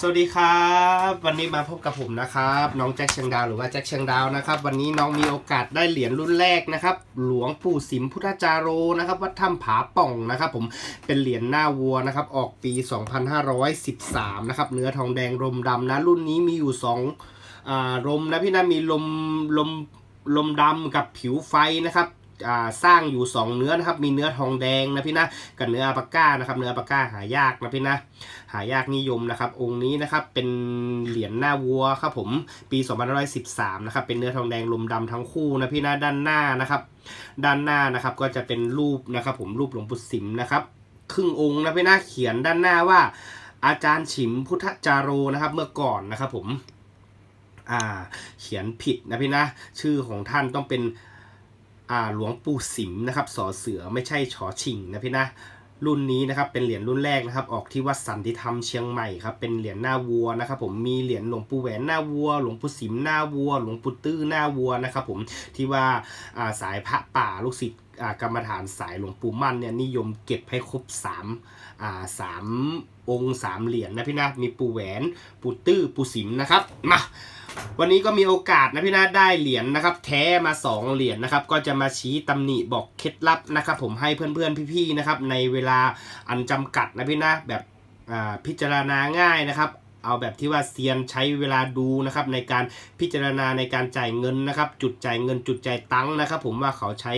สวัสดีครับ วันนี้มาพบกับผมนะครับ น้องแจ็คเชียงดาวหรือว่าแจ็คเชียงดาวนะครับ วันนี้น้องมีโอกาสได้เหรียญรุ่นแรกนะครับ หลวงปู่สิมพุทธจาโรนะครับวัดถ้ำผาป่องนะครับผมเป็นเหรียญหน้าวัวนะครับ ออกปี 2513 นะครับ เนื้อทองแดงรมดำนะ รุ่นนี้มีอยู่2อ่ารมนะพี่นะมีลมลมลมดำกับผิวไฟนะครับ สร้างอยู่ 2 เนื้อนะครับ มีเนื้อทองแดงนะพี่นะกับเนื้ออัปก้านะครับ เนื้ออัปก้าหายากนะพี่นะหายากนิยมนะครับ องค์นี้นะครับเป็นเหรียญหน้าวัวครับผมปี2513นะครับเป็นเนื้อทองแดงลมดำทั้งคู่นะพี่นะด้านหน้านะครับ ด้านหน้านะครับก็จะเป็นรูปนะครับ ผมรูปหลวงปู่สิมนะครับ ครึ่งองค์นะพี่นะเขียนด้านหน้าว่าอาจารย์ฉิมพุทธจาโรนะครับ เมื่อก่อนนะครับผม อ่า เขียนผิดนะพี่นะ ชื่อของท่านต้องเป็น หลวงปู่สิมนะครับสอเสือไม่ใช่ชอชิงนะพี่นะรุ่นนี้นะครับเป็นเหรียญรุ่นแรกนะครับ ออกที่วัดสันติธรรมเชียงใหม่ครับเป็นเหรียญหน้าวัวนะครับผมมีเหรียญหลวงปู่แหวนหน้าวัว หลวงปู่สิมหน้าวัว หลวงปู่ตื้อหน้าวัวนะครับผมที่ว่าอ่าสายพระป่าลูกศิษย์ กรรมฐานสายหลวงปู่มั่นเนี่ยนิยมเก็บให้ครบสามสามองค์สามเหรียญนะพี่นะมีปู่แหวนปู่ตื้อปู่สิมนะครับมาวันนี้ก็มีโอกาสนะพี่นาได้เหรียญนะครับ แท้มา 2 เหรียญนะครับ ก็จะมาชี้ตำหนิบอกเคล็ดลับนะครับ ผมให้เพื่อนๆพี่ๆนะครับ ในเวลาอันจำกัดนะพี่นะแบบพิจารณาง่ายนะครับ เอาแบบที่ว่าเซียนใช้เวลาดูนะครับในการพิจารณาในการจ่ายเงินนะครับ จุดจ่ายเงินจุดจ่ายตังค์นะครับ ผมว่าเขาใช้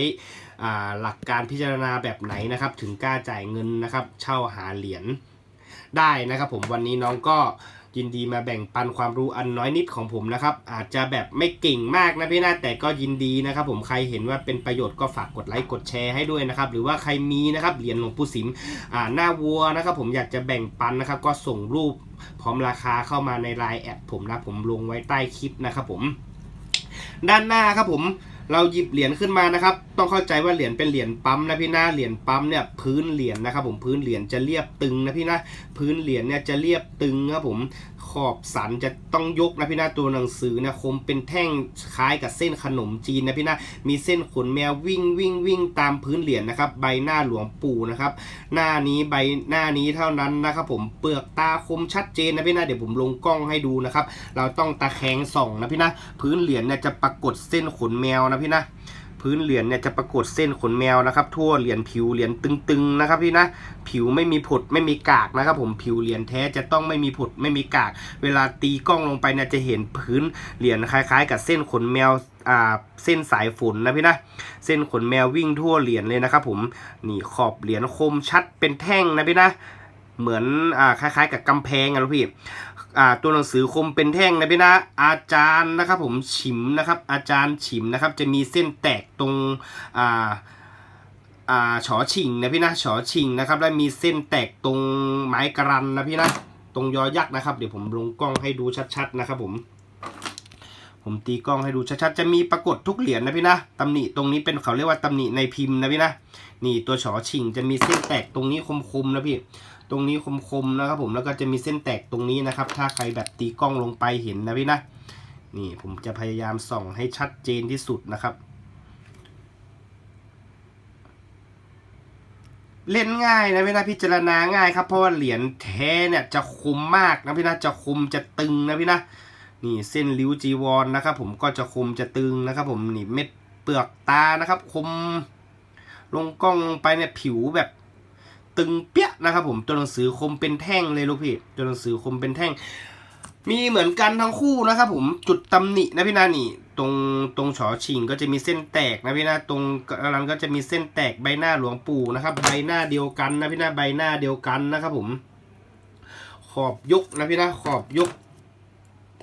หลักการพิจารณาแบบไหนนะครับ ถึงกล้าจ่ายเงินนะครับ เช่าหาเหรียญได้นะครับ ผมวันนี้น้องก็ ยินดีมาแบ่งปันความรู้อันน้อยนิดของผมนะครับ อาจจะแบบไม่เก่งมากนะพี่นะแต่ก็ยินดีนะครับ ผมใครเห็นว่าเป็นประโยชน์ก็ฝากกดไลค์กดแชร์ให้ด้วยนะครับ หรือว่าใครมีนะครับเหรียญหลวงปู่สิมอ่าหน้าวัวนะครับ ผมอยากจะแบ่งปันนะครับ ก็ส่งรูปพร้อมราคาเข้ามาในไลน์แอดผมนะผมลงไว้ใต้คลิปนะครับผม ด้านหน้าครับผม เราหยิบเหรียญขึ้นมานะครับ ต้องเข้าใจว่าเหรียญเป็นเหรียญปั๊มนะพี่นะเหรียญปั๊มเนี่ยพื้นเหรียญนะครับผมพื้นเหรียญจะเรียบตึงนะพี่นะพื้นเหรียญเนี่ยจะเรียบตึงครับผมขอบสันจะต้องยกนะพี่นะตัวหนังสือเนี่ยคมเป็นแท่งคล้ายกับเส้นขนมจีนนะพี่นะมีเส้นขนแมววิ่งวิ่งวิ่งตามพื้นเหรียญนะครับ ใบหน้าหลวงปู่นะครับหน้านี้ใบหน้านี้เท่านั้นนะครับผมเปลือกตาคมชัดเจนนะพี่นะเดี๋ยวผมลงกล้องให้ดูนะครับเราต้องตาแคงส่องนะพี่นะพื้นเหรียญเนี่ยจะปรากฏเส้นขนแมวนะพี่นะพื้นเหรียญเนี่ยจะปรากฏเส้นขนแมวนะครับ ทั่วเหรียญผิวเหรียญตึงๆนะครับพี่นะผิวไม่มีผดไม่มีกากนะครับ ผมผิวเหรียญแท้จะต้องไม่มีผดไม่มีกาก เวลาตีกล้องลงไปเนี่ยจะเห็นพื้นเหรียญคล้าย ๆ กับเส้นขนแมวอ่าเส้นสายฝนนะพี่นะเส้นขนแมววิ่งทั่วเหรียญเลยนะครับผมนี่ขอบเหรียญคมชัดเป็นแท่งนะพี่นะเหมือนอ่าคล้าย ๆ กับกำแพงอะลูกพี่ อ่าตัวหนังสือคมเป็นแท่งนะพี่นะอาจารย์นะครับผมฉิมนะครับอาจารย์ฉิมนะครับจะมีเส้นแตกตรงอ่าอ่าฉอชิงนะพี่นะฉอชิงนะครับแล้วมีเส้นแตกตรงไม้กรันนะพี่นะตรงยอยักษ์นะครับ เดี๋ยวผมลงกล้องให้ดูชัดๆนะครับผมผมตีกล้องให้ดูชัดๆ จะมีปรากฏทุกเหรียญนะพี่นะตำหนิตรงนี้เป็นเขาเรียกว่าตำหนิในพิมพ์นะพี่นะ นี่ตัวฉอชิงจะมีเส้นแตกตรงนี้คมๆนะพี่ ตรงนี้คมๆนะครับผมแล้วก็จะมีเส้นแตกตรงนี้นะครับ ถ้าใครแบบตีกล้องลงไปเห็นนะพี่นะนี่ผมจะพยายามส่องให้ชัดเจนที่สุดนะครับ เล่นง่ายนะพี่นะพิจารณาง่ายครับเพราะว่าเหรียญแท้เนี่ยจะคมมากนะพี่นะจะคมจะตึงนะพี่นะนี่เส้นริ้วจีวรนะครับ ผมก็จะคมจะตึงนะครับ ผมนี่เม็ดเปลือกตานะครับ คม ลงกล้องลงไปเนี่ยผิวแบบ ตึงเปี้ยนะครับผมตัวหนังสือคมเป็นแท่งเลยลูกพี่ตัวหนังสือคมเป็นแท่ง มีเหมือนกันทั้งคู่นะครับผมจุดตำหนินะพี่นานี่ตรงตรงฉอชิงก็จะมีเส้นแตกนะพี่นาตรงกระลันก็จะมีเส้นแตกใบหน้าหลวงปู่นะครับ ใบหน้าเดียวกันนะพี่นาใบหน้าเดียวกันนะครับผมขอบยกนะพี่นะขอบยก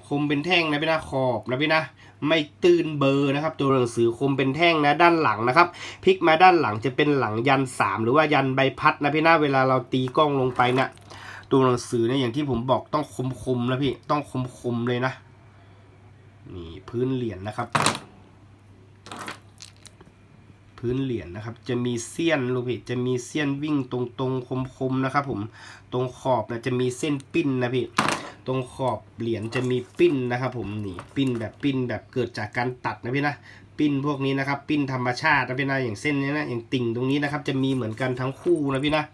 คมเป็นแท่งนะพี่นะขอบนะพี่นะ ไม่ตื้นเบอร์นะครับ ตัวหนังสือคมเป็นแท่งนะด้านหลังนะครับพลิกมาด้านหลังจะเป็นหลังยันสามหรือว่ายันใบพัดนะพี่นะเวลาเราตีกล้องลงไปนะ่ะตัวหนังสือเนี่ยอย่างที่ผมบอกต้องคมคมๆนะพี่ต้องคมคมๆเลยนะ นี่พื้นเหรียญนะครับ พื้นเหรียญนะครับ จะมีเสี้ยนลูกพี่จะมีเสี้ยนวิ่งตรงตรงคมคมๆนะครับ ผมตรงขอบนะจะมีเส้นปิ้นนะพี่ ตรงขอบเหรียญจะมีปิ้นนะครับ ผมนี่ปิ้นแบบปิ้นแบบเกิดจากการตัดนะพี่นะปิ้นพวกนี้นะครับปิ้นธรรมชาตินะพี่นะอย่างเส้นนี้นะอย่างติ่งตรงนี้นะครับ จะมีเหมือนกันทั้งคู่นะพี่นะ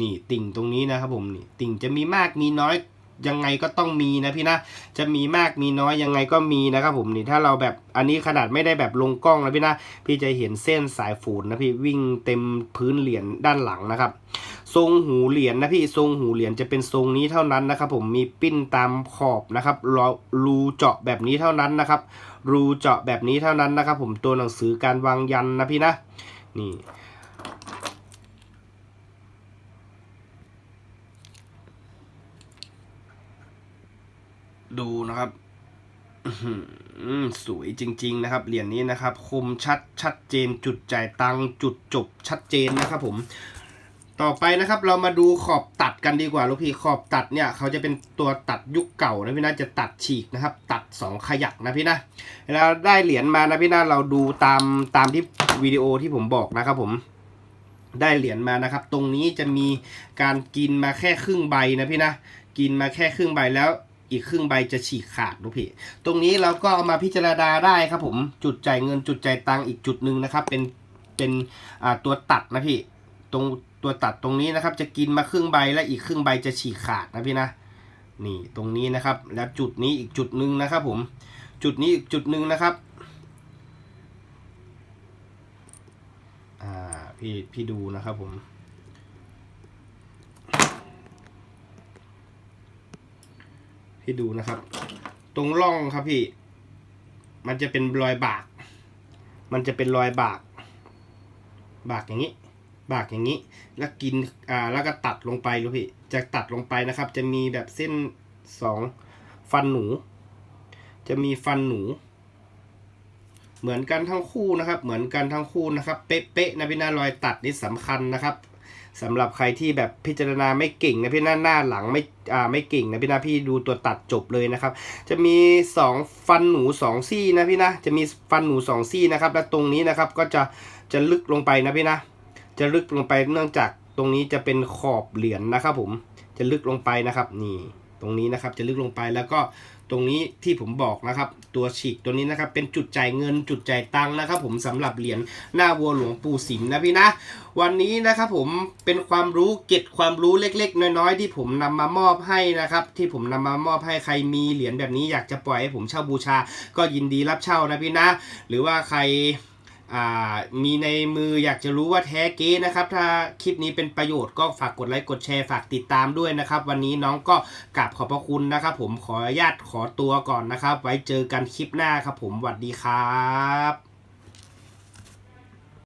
นี่ติ่งตรงนี้นะครับ ผมนี่ติ่งจะมีมากมีน้อยยังไงก็ต้องมีนะพี่นะ จะมีมากมีน้อยยังไงก็มีนะครับผมนี่ถ้าเราแบบอันนี้ขนาดไม่ได้แบบลงกล้องนะพี่นะ พี่จะเห็นเส้นสายฝูนนะพี่วิ่งเต็มพื้นเหรียญด้านหลังนะครับ ทรงหูเหรียญนะพี่ทรงหูเหรียญจะเป็นทรงนี้เท่านั้นนะครับ ผมมีปิ้นตามขอบนะครับรอรูเจาะแบบนี้เท่านั้นนะครับ รูเจาะแบบนี้เท่านั้นนะครับ ผมตัวหนังสือการวางยันนะพี่นะนี่ดูนะครับอื้อหือสวยจริง ๆ นะครับเหรียญนี้นะครับ คมชัดชัดเจนจุดจ่ายตังจุดจบชัดเจนนะครับผม ต่อไปนะครับเรามาดูขอบตัดกันดีกว่าลูกพี่ขอบตัดเนี่ยเขาจะเป็นตัวตัดยุคเก่านะพี่นะจะตัดฉีกนะครับ ตัดสองขยักนะพี่นะเวลาได้เหรียญมานะพี่นะเราดูตามตามที่วิดีโอที่ผมบอกนะครับผมได้เหรียญมานะครับ ตรงนี้จะมีการกินมาแค่ครึ่งใบนะพี่นะกินมาแค่ครึ่งใบแล้วอีกครึ่งใบจะฉีกขาดลูกพี่ ตรงนี้เราก็เอามาพิจารณาได้ครับผมจุดจ่ายเงินจุดจ่ายตังอีกจุดหนึ่งนะครับ เป็นเป็นตัวตัดนะพี่ ตรง ตัวตัดตรงนี้นะครับ จะกินมาครึ่งใบและอีกครึ่งใบจะฉีกขาดนะพี่นะนี่ตรงนี้นะครับ แล้วจุดนี้อีกจุดหนึ่งนะครับ ผม จุดนี้อีกจุดหนึ่งนะครับอ่าพี่พี่ดูนะครับผมพี่ดูนะครับ ตรงร่องครับพี่ มันจะเป็นรอยบาก มันจะเป็นรอยบาก บากอย่างนี้ บากอย่างนี้ แล้วกินอ่าแล้วก็ตัดลงไปลูกพี่จะตัดลงไปนะครับ จะมีแบบเส้นสองฟันหนู จะมีฟันหนู เหมือนกันทั้งคู่นะครับ เหมือนกันทั้งคู่นะครับ เป๊ะๆนะพี่น่ารอยตัดนี่สำคัญนะครับสำหรับใครที่แบบพิจารณาไม่เก่งนะพี่หน้าหน้าหลังไม่อ่าไม่เก่งนะพี่หน้าพี่ดูตัวตัดจบเลยนะครับ จะมีสองฟันหนูสองซี่นะพี่นะจะมีฟันหนูสองซี่นะครับ และตรงนี้นะครับก็จะจะลึกลงไปนะพี่นะ จะลึกลงไปเนื่องจากตรงนี้จะเป็นขอบเหรียญนะครับผมจะลึกลงไปนะครับนี่ตรงนี้นะครับจะลึกลงไปแล้วก็ตรงนี้ที่ผมบอกนะครับ ตัวฉีกตัวนี้นะครับ เป็นจุดจ่ายเงินจุดจ่ายตังค์นะครับ ผมสำหรับเหรียญหน้าวัวหลวงปู่สิมนะพี่นะ วันนี้นะครับผมเป็นความรู้เก็บความรู้เล็ก ๆ น้อยๆ ที่ผมนำมามอบให้นะครับ ที่ผมนำมามอบให้ใครมีเหรียญแบบนี้อยากจะปล่อยให้ผมเช่าบูชา ก็ยินดีรับเช่านะพี่นะ หรือว่าใคร มีในมืออยากจะรู้ว่าแท้เก๊นะครับ ถ้าคลิปนี้เป็นประโยชน์ก็ฝากกดไลค์กดแชร์ฝากติดตามด้วยนะครับ วันนี้น้องก็กราบขอบพระคุณนะครับ ผมขออนุญาตขอตัวก่อนนะครับ ไว้เจอกันคลิปหน้าครับ ผมสวัสดีครับ